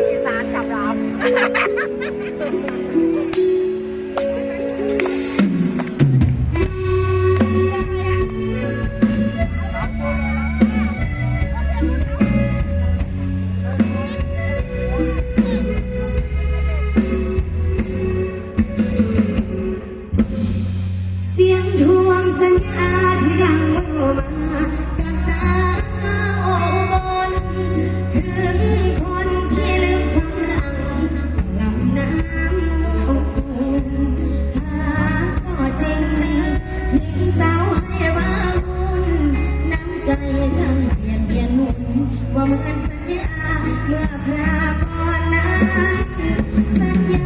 อีสานจับรับ เมื่อพระก่อนนั้นสัญญา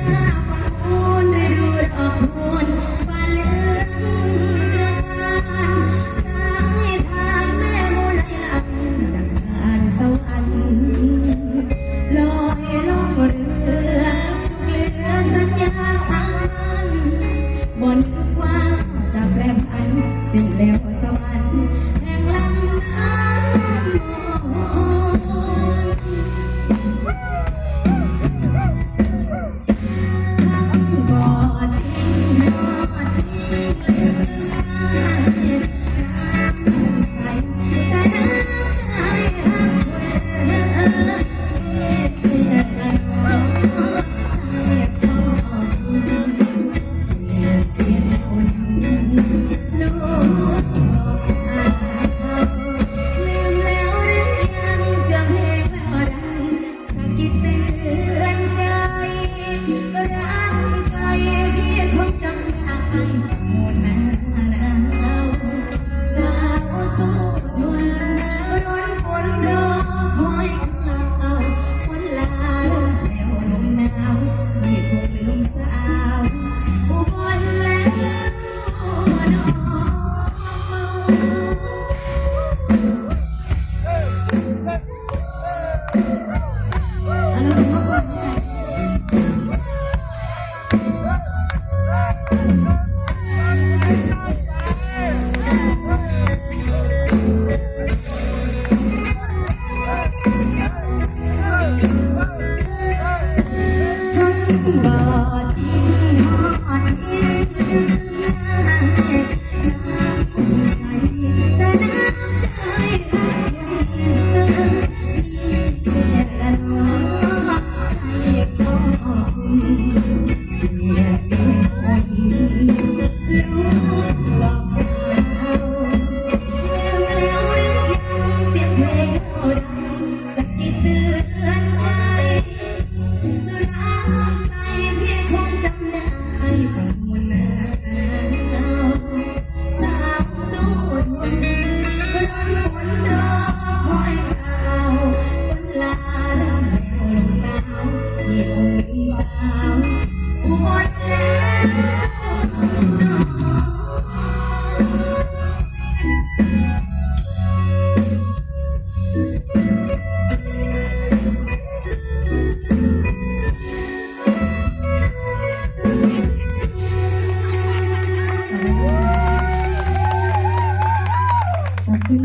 me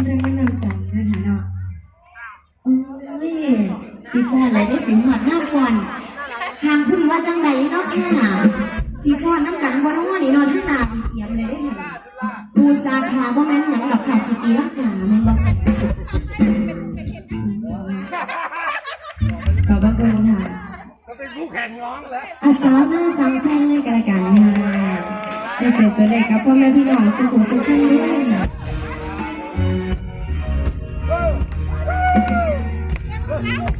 เรื่องไม่นำใจนั่นนะเนาะโอ้ยสีฟ้อนไหลได้สีหอดหน้าฟอนห่างพึ่งว่าจังใดเนาะค่ะสีฟ้อนน้ำกันบ่นองว่านี่นอนทั้งหนาเอียมเลยได้ค่ะบูซาคาบ่แม่นหยังดอกค่ะสีอีรักกาแม่นบ่ขอบพระคุณค่ะก็เป็นผู้แข่งร้องแล้าสาวหน้าสาวใจเลยกันละกันค่ะได้เสร็จเสด็จรับพ่อแม่พี่น้องสุขสุขกันด้วยค่ะ Ow.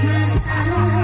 Can't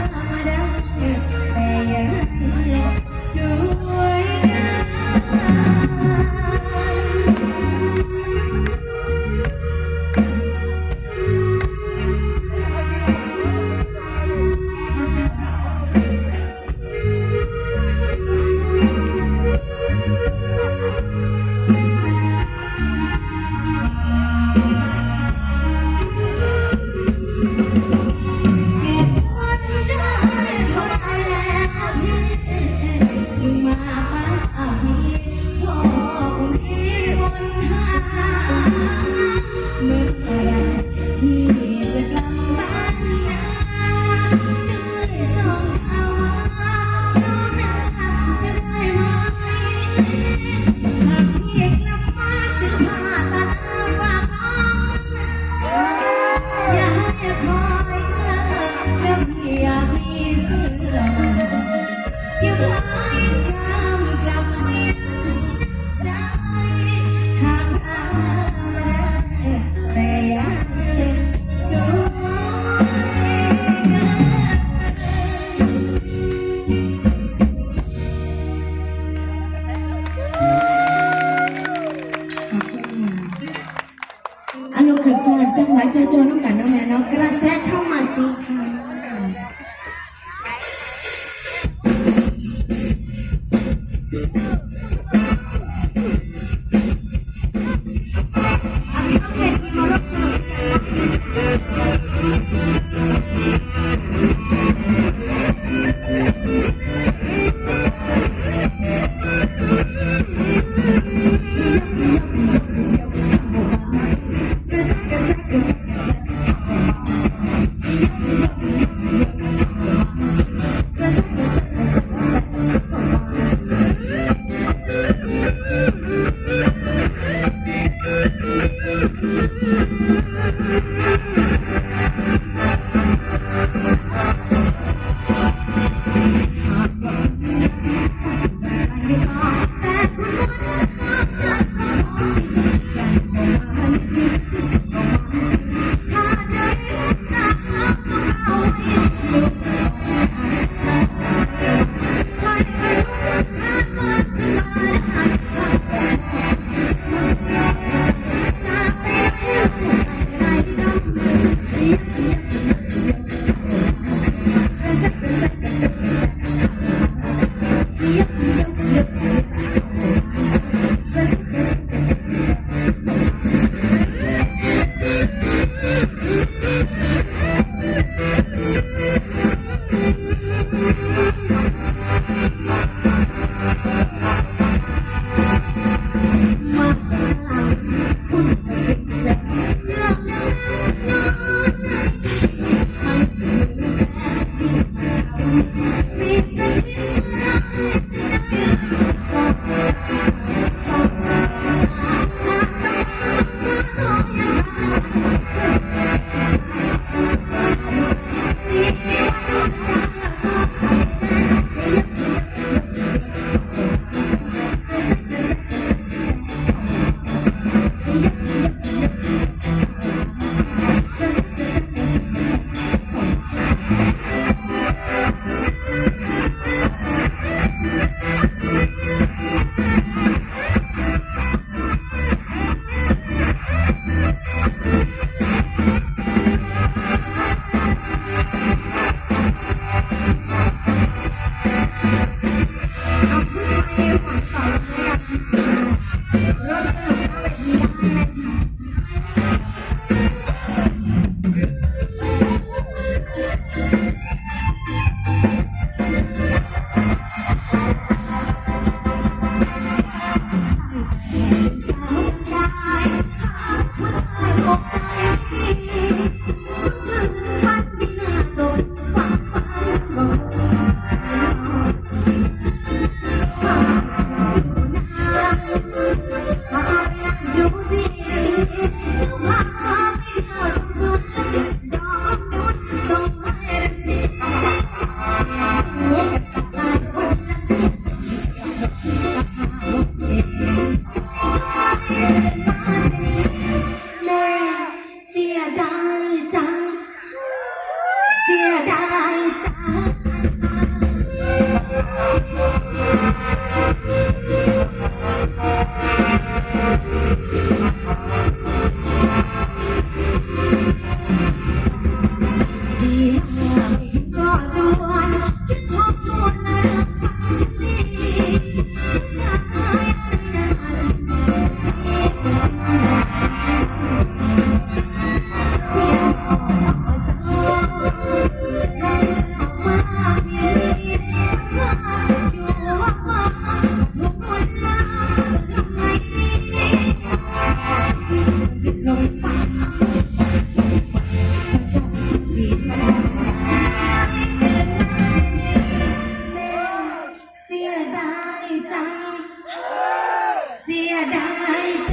สี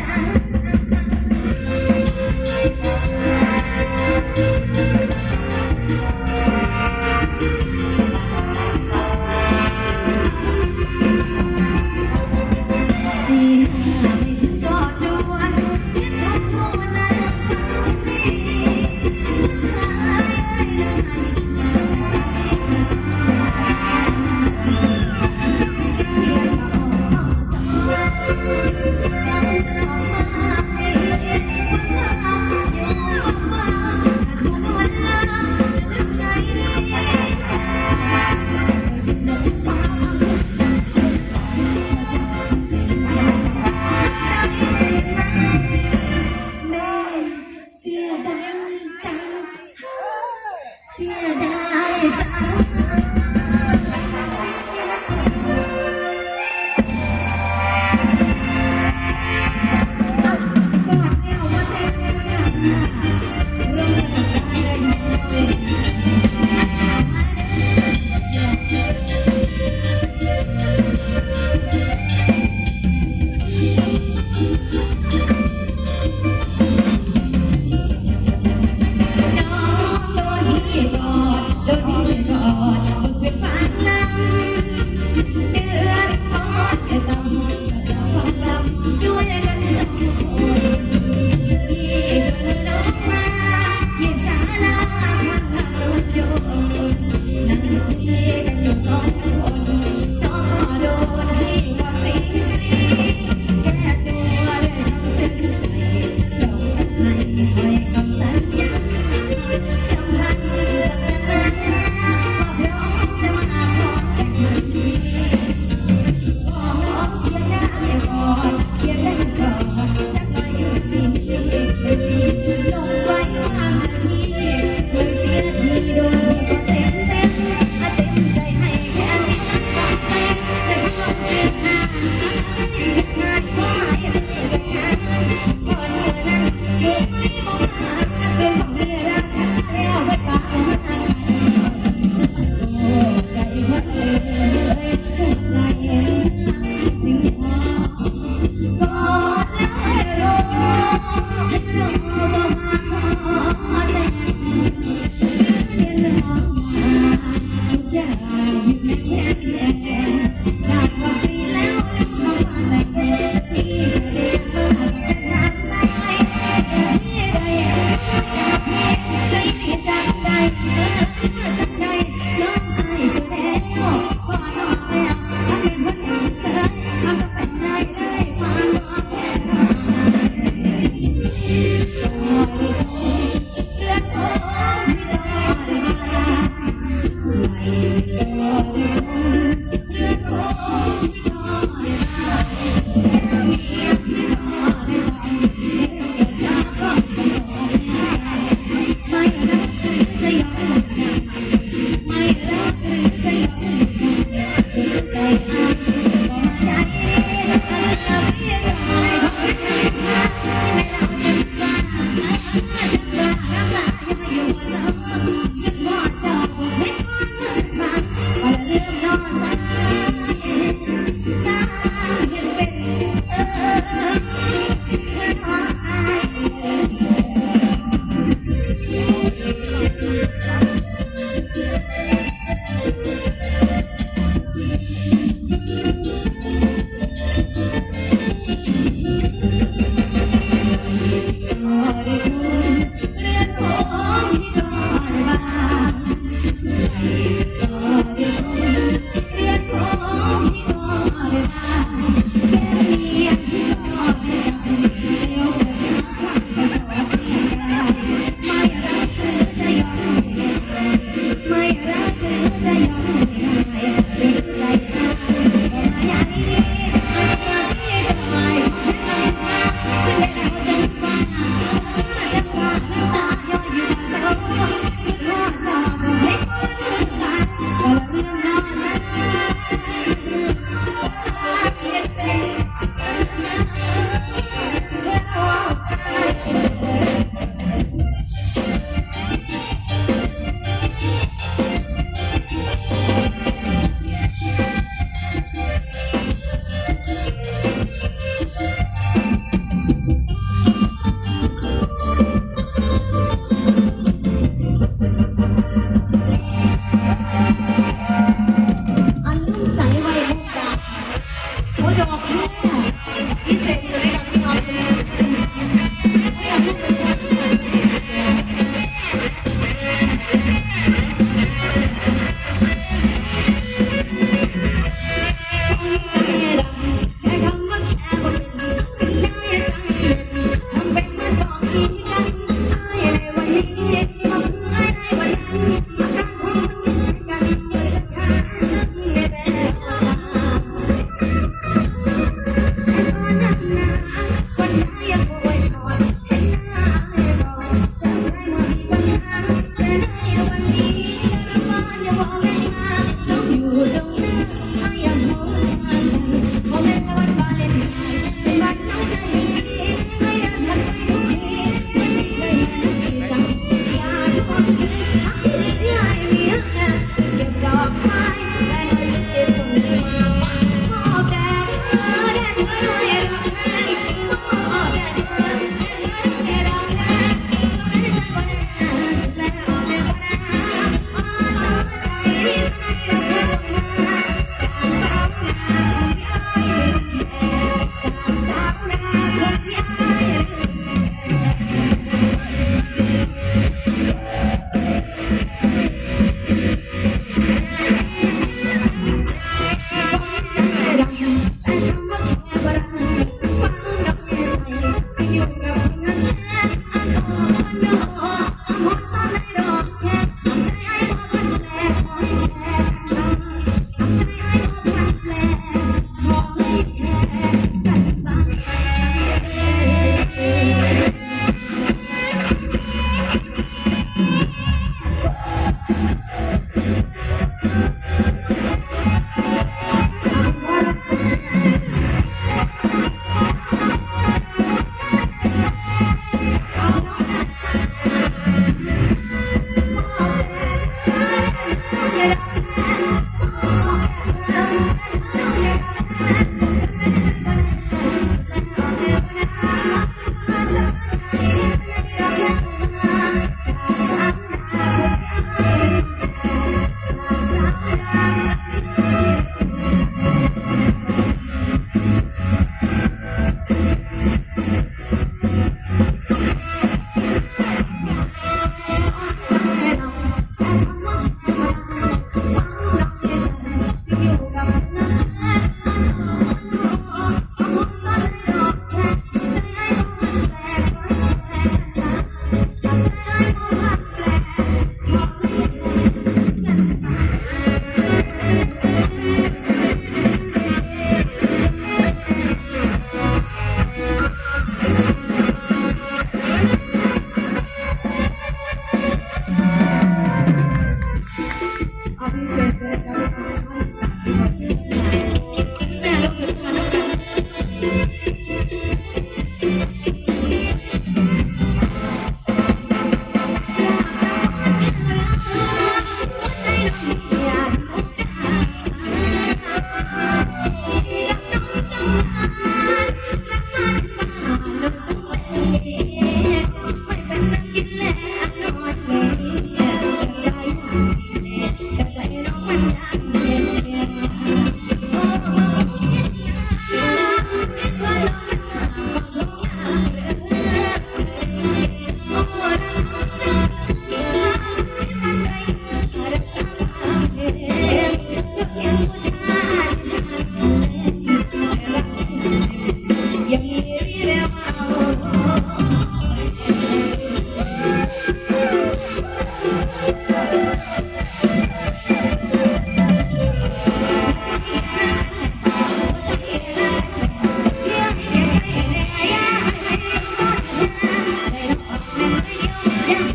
あっ!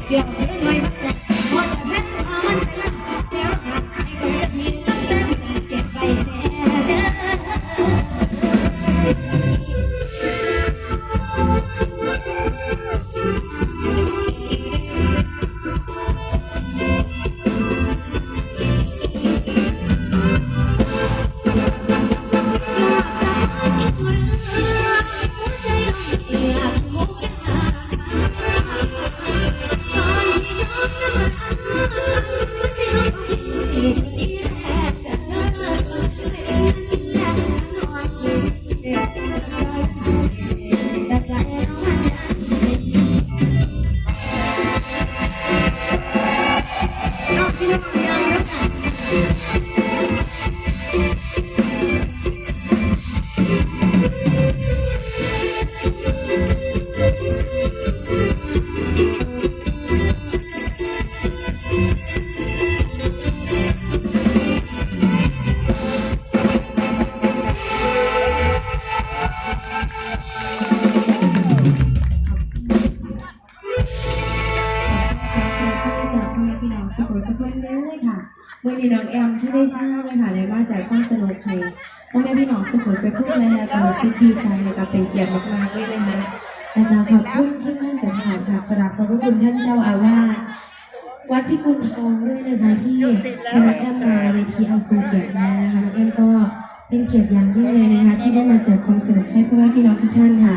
Yeah. ดีใจแล้วก็เป็นเกียรติมากๆเลยนะคะนะคะขอบคุณที่นั่นจัดหาค่ะกราบขอบพระคุณท่านเจ้าอาวาสวัดพิกุลทองด้วยนะคะที่เชิญน้องแอมมาในทีเอาสูเกียรติมานะคะน้องแอมก็เป็นเกียรติอย่างยิ่งเลยนะคะที่ได้มาเจอความสนุกให้พ่อแม่พี่น้องทุกท่านค่ะ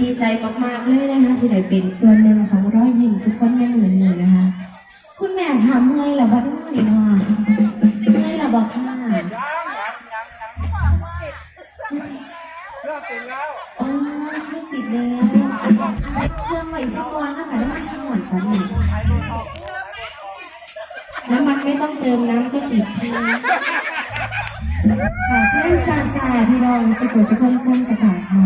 ดีใจมากๆเลยนะคะที่ได้เป็นส่วนหนึ่งของร้อยยิ้มทุกคนในเหมือนนี้นะคะ คุณแม่ทำให้ละบ้านนี่เนาะให้ละบอกค่ะ ติดแล้วเครื่องใหม่สักวันนะคะน้ำมันทั้งหมดตอนนี้น้ำมันไม่ต้องเติมน้ำก็ติดค่ะเพื่อนซาซาพี่น้องสุขุสุขคนท่านจะขาดค่ะ